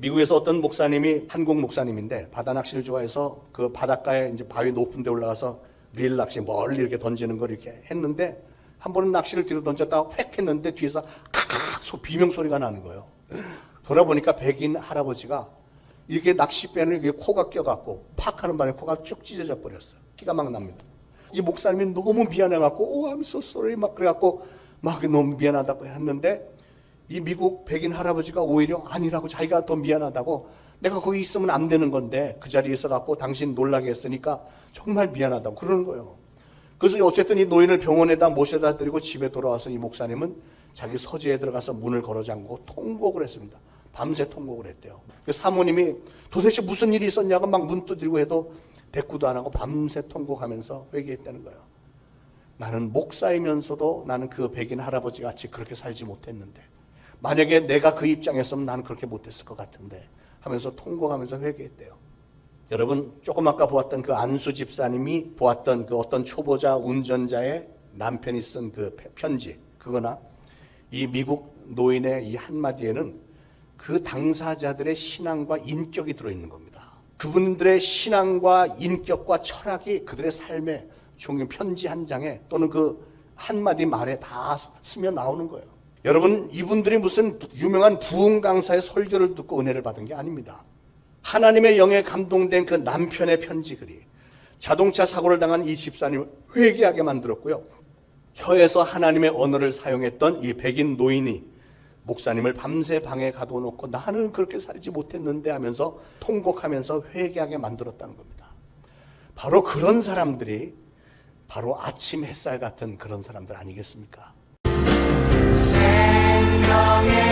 미국에서 어떤 목사님이 한국 목사님인데 바다 낚시를 좋아해서 그 바닷가에 이제 바위 높은 데 올라가서 릴 낚시 멀리 이렇게 던지는 걸 이렇게 했는데 한 번은 낚시를 뒤로 던졌다가 획 했는데 뒤에서 칵칵 소 비명 소리가 나는 거예요. 돌아보니까 백인 할아버지가 이렇게 낚싯배를 이렇게 코가 껴갖고 팍 하는 바람에 코가 쭉 찢어져 버렸어요. 피가 막 납니다. 이 목사님이 너무 미안해갖고 오 I'm so sorry 막 그래갖고 막 너무 미안하다고 했는데 이 미국 백인 할아버지가 오히려 아니라고 자기가 더 미안하다고 내가 거기 있으면 안 되는 건데 그 자리에 있어갖고 당신 놀라게 했으니까 정말 미안하다고 그러는 거예요. 그래서 어쨌든 이 노인을 병원에다 모셔다 드리고 집에 돌아와서 이 목사님은 자기 서재에 들어가서 문을 걸어 잠그고 통곡을 했습니다. 밤새 통곡을 했대요. 그 사모님이 도대체 무슨 일이 있었냐고 막 문 두드리고 해도 대꾸도 안 하고 밤새 통곡하면서 회개했다는 거예요. 나는 목사이면서도 나는 그 백인 할아버지 같이 그렇게 살지 못했는데 만약에 내가 그 입장이었으면 나는 그렇게 못했을 것 같은데 하면서 통곡하면서 회개했대요. 여러분 조금 아까 보았던 그 안수 집사님이 보았던 그 어떤 초보자 운전자의 남편이 쓴 그 편지 그거나 이 미국 노인의 이 한마디에는 그 당사자들의 신앙과 인격이 들어있는 겁니다. 그분들의 신앙과 인격과 철학이 그들의 삶에 종이 편지 한 장에 또는 그 한마디 말에 다 스며 나오는 거예요. 여러분 이분들이 무슨 유명한 부흥 강사의 설교를 듣고 은혜를 받은 게 아닙니다. 하나님의 영에 감동된 그 남편의 편지 글이 자동차 사고를 당한 이 집사님을 회개하게 만들었고요. 혀에서 하나님의 언어를 사용했던 이 백인 노인이 목사님을 밤새 방에 가둬놓고 나는 그렇게 살지 못했는데 하면서 통곡하면서 회개하게 만들었다는 겁니다. 바로 그런 사람들이 바로 아침 햇살 같은 그런 사람들 아니겠습니까? 생명의